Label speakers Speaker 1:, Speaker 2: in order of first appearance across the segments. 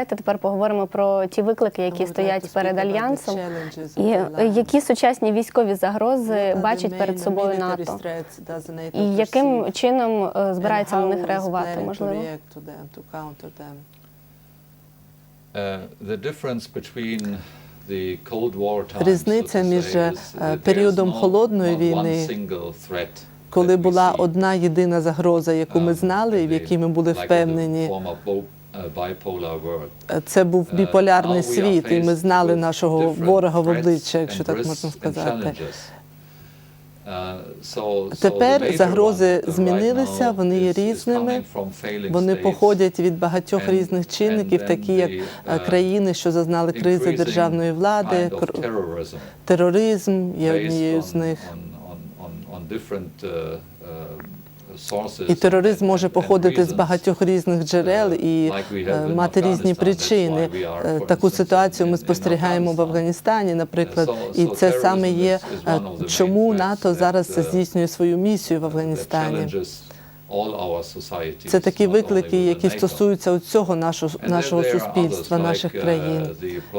Speaker 1: Давайте тепер поговоримо про ті виклики, які стоять перед альянсом, і е, які сучасні військові загрози
Speaker 2: What
Speaker 1: бачить перед собою НАТО, і яким чином е, збирається на них реагувати? Можливо?
Speaker 3: Uh, times,
Speaker 2: Різниця між, е,
Speaker 3: that
Speaker 2: періодом холодної війни, Коли була одна єдина загроза, яку ми
Speaker 3: um,
Speaker 2: знали, в якій ми були впевнені,
Speaker 3: world.
Speaker 2: е, це був
Speaker 3: Uh,
Speaker 2: біполярний світ, і ми знали нашого ворога в обличчя, якщо так можна сказати. Тепер загрози
Speaker 3: uh,
Speaker 2: змінилися, вони є різними. Вони походять від багатьох різних чинників, такі як е,
Speaker 3: uh,
Speaker 2: країни, що зазнали кризи державної влади, тероризм є однією з них.
Speaker 3: Uh, uh,
Speaker 2: І тероризм може походити з багатьох різних джерел і
Speaker 3: we have
Speaker 2: е, мати різні причини. Е, Таку ситуацію ми спостерігаємо в Афганістані, наприклад, і це саме є е, чому НАТО зараз
Speaker 3: uh,
Speaker 2: здійснює свою місію в Афганістані.
Speaker 3: our societies,
Speaker 2: Це такі виклики, які стосуються усього нашого нашого суспільства, наших
Speaker 3: uh,
Speaker 2: країн.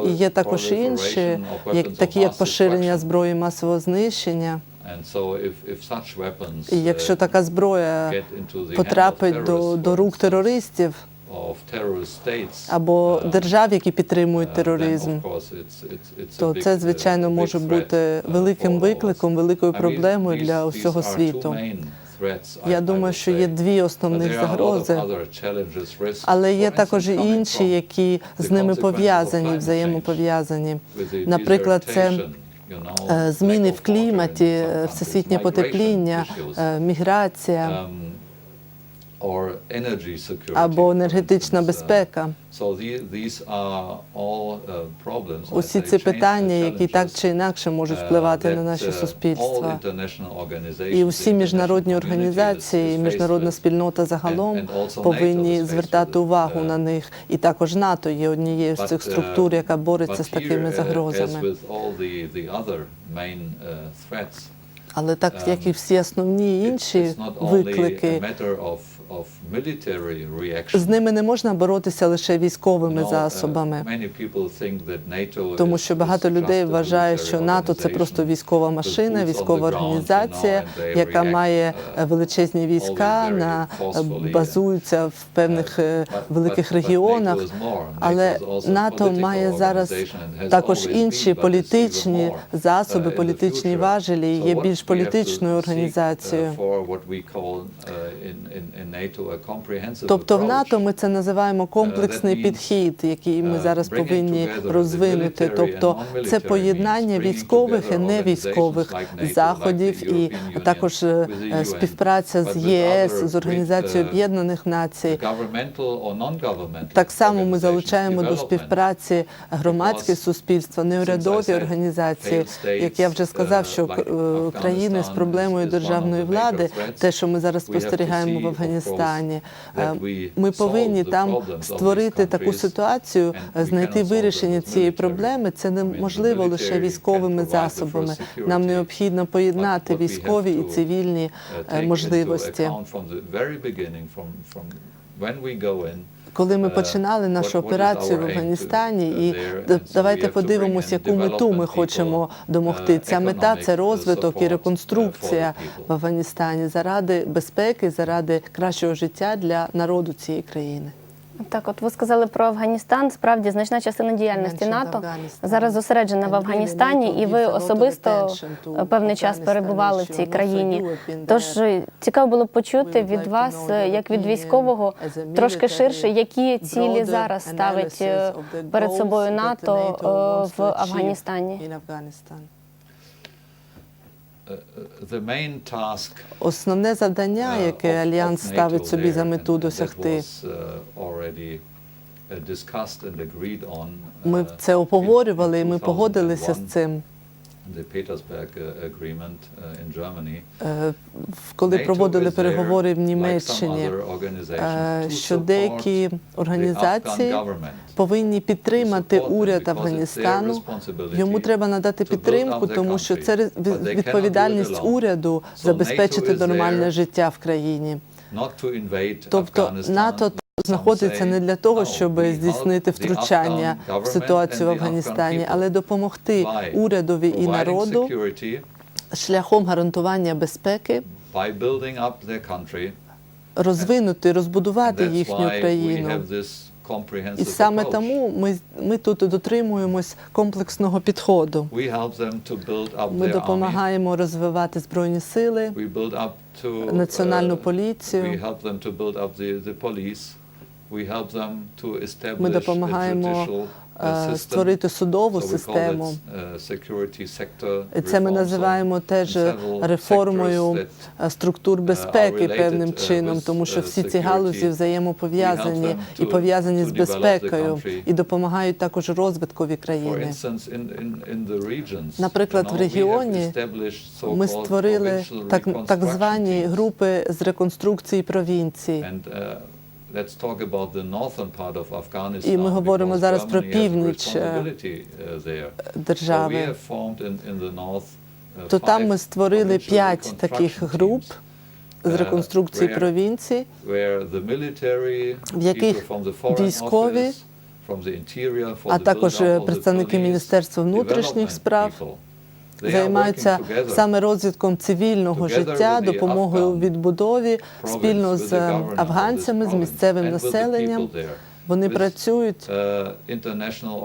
Speaker 2: І є також інші, як такі як поширення зброї масового знищення. І якщо
Speaker 3: uh,
Speaker 2: така зброя потрапить до, до рук терористів або
Speaker 3: uh,
Speaker 2: держав, які підтримують
Speaker 3: uh,
Speaker 2: тероризм, то це
Speaker 3: uh,
Speaker 2: звичайно може бути
Speaker 3: uh,
Speaker 2: великим викликом, великою проблемою для усього світу. Я думаю, що є дві основних загрози, але є також і інші, які з ними пов'язані, взаємопов'язані. Наприклад, це Е, Зміни в кліматі, е, всесвітнє потепління, е, міграція
Speaker 3: um, or energy security,
Speaker 2: або енергетична безпека.
Speaker 3: Uh,
Speaker 2: Усі ці питання, які так чи інакше можуть
Speaker 3: uh,
Speaker 2: впливати на наше
Speaker 3: uh,
Speaker 2: суспільство.
Speaker 3: all
Speaker 2: І усі міжнародні організації, і міжнародна спільнота загалом повинні звертати увагу на них. І також НАТО є однією з цих структур, яка бореться з такими загрозами.
Speaker 3: Uh,
Speaker 2: Але так як і всі основні інші виклики, з ними не можна боротися лише військовими
Speaker 3: uh,
Speaker 2: засобами. Тому що багато людей вважає, що НАТО це просто військова машина, військова організація, яка має
Speaker 3: uh,
Speaker 2: е, величезні війська, на базуються в певних е, великих регіонах. Але НАТО має зараз також інші політичні
Speaker 3: uh,
Speaker 2: засоби, політичні важелі, є більш політичною
Speaker 3: uh,
Speaker 2: організацією.
Speaker 3: uh,
Speaker 2: Тобто в. НАТО ми це називаємо комплексний підхід, який ми
Speaker 3: uh,
Speaker 2: зараз повинні розвинути. Тобто це поєднання військових і невійськових заходів і також е, співпраця з ЄС, з Організацією
Speaker 3: uh,
Speaker 2: Об'єднаних Націй. Так само ми залучаємо до співпраці громадське суспільство, неурядові організації. Як я вже сказав, що
Speaker 3: uh,
Speaker 2: е, країни з проблемою державної влади, те, що ми зараз спостерігаємо в Афганістані, е, ми повинні там створити таку ситуацію, знайти вирішення цієї проблеми. Це неможливо лише військовими засобами. Нам необхідно поєднати військові і цивільні
Speaker 3: uh,
Speaker 2: е, можливості. Коли ми
Speaker 3: Е,
Speaker 2: починали нашу операцію в Афганістані, і давайте
Speaker 3: подивимося,
Speaker 2: яку мету ми хочемо домогти.
Speaker 3: uh,
Speaker 2: Ця мета це розвиток і
Speaker 3: uh,
Speaker 2: реконструкція в Афганістані заради безпеки, заради кращого життя для народу цієї країни.
Speaker 1: Так от ви сказали про Афганістан. Справді значна частина діяльності НАТО зараз зосереджена в Афганістані, і ви особисто е, певний час перебували в цій країні. Тож е, цікаво було почути від вас, е, як від військового, трошки ширше, які цілі зараз ставить е, перед собою НАТО е, в Афганістані.
Speaker 2: in Afghanistan.
Speaker 3: uh, the main task
Speaker 2: Основне завдання,
Speaker 3: uh,
Speaker 2: яке Альянс ставить собі за мету досягти.
Speaker 3: uh, uh,
Speaker 2: Ми це обговорювали, і ми погодилися з цим.
Speaker 3: The Petersberg uh, Agreement uh, in Germany.
Speaker 2: Е, Коли проводили переговори в Німеччині, е, що деякі організації повинні підтримати уряд Афганістану. Йому треба надати підтримку, тому що це відповідальність уряду забезпечити нормальне життя в країні. Тобто НАТО знаходиться не для того, щоб здійснити втручання в ситуацію в Афганістані, але допомогти урядові і народу шляхом гарантування безпеки, розвинути, розбудувати їхню країну. І саме тому ми, ми тут дотримуємось комплексного підходу. Ми допомагаємо розвивати збройні сили, національну
Speaker 3: uh,
Speaker 2: поліцію. Ми допомагаємо
Speaker 3: uh,
Speaker 2: е, створити судову систему. І це ми називаємо теж реформою е, структур безпеки певним чином, тому що всі ці галузі взаємопов'язані і пов'язані з безпекою і допомагають також розвиткові країни. Наприклад, в регіоні Ми створили так, так звані групи з реконструкції провінцій.
Speaker 3: Uh, let's talk about the northern part of Afghanistan,
Speaker 2: І ми говоримо зараз про північ, е,
Speaker 3: uh,
Speaker 2: держави.
Speaker 3: uh,
Speaker 2: То там ми створили п'ять таких груп з
Speaker 3: е,
Speaker 2: реконструкції провінцій,
Speaker 3: military,
Speaker 2: в яких військові, а також представники Міністерства внутрішніх справ займаються саме розвитком цивільного життя, допомогою
Speaker 3: Afghan
Speaker 2: відбудові спільно з афганцями, з місцевим населенням. Вони працюють
Speaker 3: international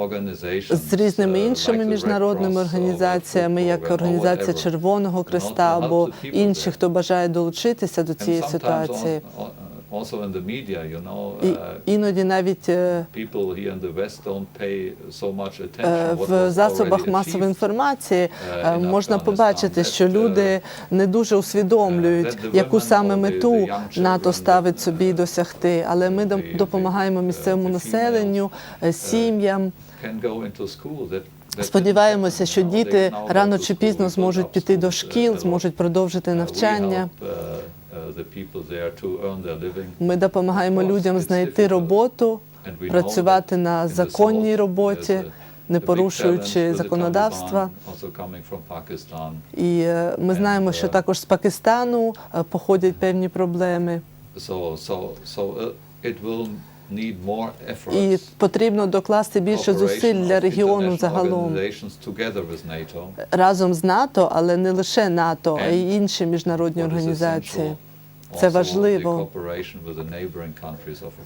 Speaker 2: з різними
Speaker 3: uh,
Speaker 2: іншими міжнародними організаціями, як Організація. Червоного
Speaker 3: help
Speaker 2: або інші, хто бажає долучитися до цієї ситуації.
Speaker 3: Al- also in the media, you know,
Speaker 2: І
Speaker 3: uh,
Speaker 2: іноді навіть е,
Speaker 3: people here in the West don't pay so much
Speaker 2: Е,
Speaker 3: attention what
Speaker 2: В
Speaker 3: was
Speaker 2: засобах
Speaker 3: already
Speaker 2: масової
Speaker 3: achieved.
Speaker 2: інформації
Speaker 3: е,
Speaker 2: е,
Speaker 3: in
Speaker 2: можна
Speaker 3: Afghanistan.
Speaker 2: побачити,
Speaker 3: That,
Speaker 2: що
Speaker 3: е,
Speaker 2: люди не дуже усвідомлюють,
Speaker 3: that the
Speaker 2: яку
Speaker 3: women
Speaker 2: саме
Speaker 3: or the-
Speaker 2: мету НАТО ставить собі
Speaker 3: е,
Speaker 2: досягти. Але ми дом-
Speaker 3: the-
Speaker 2: допомагаємо
Speaker 3: the,
Speaker 2: місцевому
Speaker 3: the
Speaker 2: населенню, е, сім'ям.
Speaker 3: Can go into school. That, that
Speaker 2: Сподіваємося,
Speaker 3: didn't
Speaker 2: що
Speaker 3: happen. Now they
Speaker 2: діти
Speaker 3: now go
Speaker 2: рано
Speaker 3: to
Speaker 2: чи
Speaker 3: school,
Speaker 2: пізно зможуть піти до
Speaker 3: schools, uh,
Speaker 2: шкіл, зможуть продовжити
Speaker 3: Uh, we
Speaker 2: навчання.
Speaker 3: help, uh, uh.
Speaker 2: Ми допомагаємо людям знайти роботу, працювати на законній роботі, не порушуючи законодавства. І е, ми знаємо, що
Speaker 3: uh,
Speaker 2: також з Пакистану е, походять певні проблеми.
Speaker 3: Uh,
Speaker 2: І потрібно докласти більше зусиль для регіону загалом разом з НАТО, але не лише НАТО, а й інші міжнародні організації. Це важливо.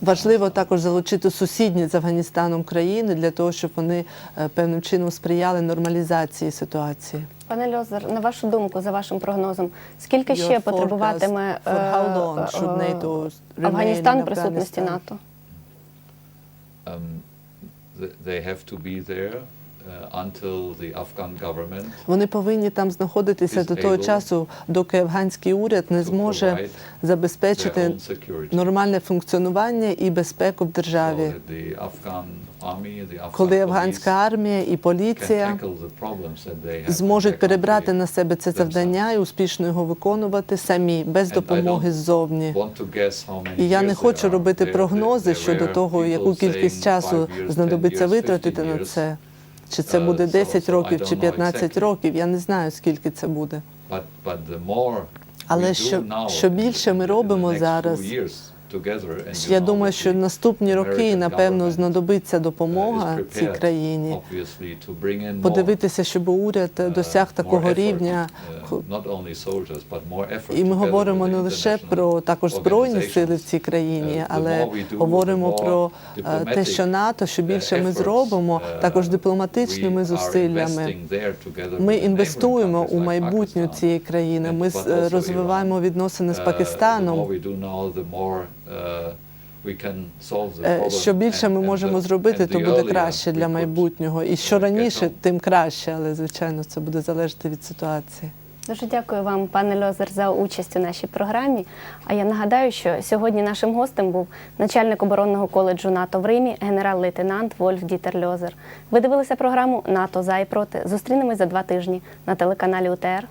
Speaker 2: Важливо також залучити сусідні з Афганістаном країни для того, щоб вони е, певним чином сприяли нормалізації ситуації.
Speaker 1: Пане Льозер, на вашу думку, за вашим прогнозом, скільки
Speaker 2: Your
Speaker 1: ще потребуватиме
Speaker 2: remain
Speaker 1: Афганістан присутності НАТО?
Speaker 3: Um, th- they have to be there uh, until the Afghan government
Speaker 2: Вони повинні там знаходитися до того часу, доки афганський уряд не зможе забезпечити нормальне функціонування і безпеку в державі. Коли афганська армія і поліція зможуть перебрати на себе це завдання і успішно його виконувати самі, без допомоги ззовні. І я не хочу робити прогнози щодо того, яку кількість часу
Speaker 3: five years, 10
Speaker 2: знадобиться витратити на це. Чи це
Speaker 3: Uh,
Speaker 2: буде
Speaker 3: so-
Speaker 2: 10 років, чи
Speaker 3: know
Speaker 2: 15 років. Я не знаю, скільки це буде. Але що- що більше ми робимо зараз, Я думаю, що наступні роки, напевно, знадобиться
Speaker 3: uh,
Speaker 2: допомога цій країні. Подивитися, щоб уряд
Speaker 3: uh,
Speaker 2: досяг такого рівня.
Speaker 3: uh,
Speaker 2: І ми говоримо не лише про також збройні сили в цій країні,
Speaker 3: Uh,
Speaker 2: але говоримо про е, те, що НАТО, що
Speaker 3: uh,
Speaker 2: більше ми зробимо,
Speaker 3: uh,
Speaker 2: також дипломатичними зусиллями. Ми інвестуємо у майбутнє цієї країни. Ми е, розвиваємо відносини з
Speaker 3: Uh,
Speaker 2: Пакистаном. Е. Що більше ми можемо зробити, то буде краще для майбутнього. І що раніше, тим краще, але звичайно це буде залежати від ситуації.
Speaker 1: Дуже дякую вам, пане Льозер, за участь у нашій програмі. А я нагадаю, що сьогодні нашим гостем був начальник оборонного коледжу НАТО в Римі, генерал-лейтенант Вольф Дітер Льозер. Ви дивилися програму НАТО за і проти. Зустрінемось за два тижні на телеканалі УТР.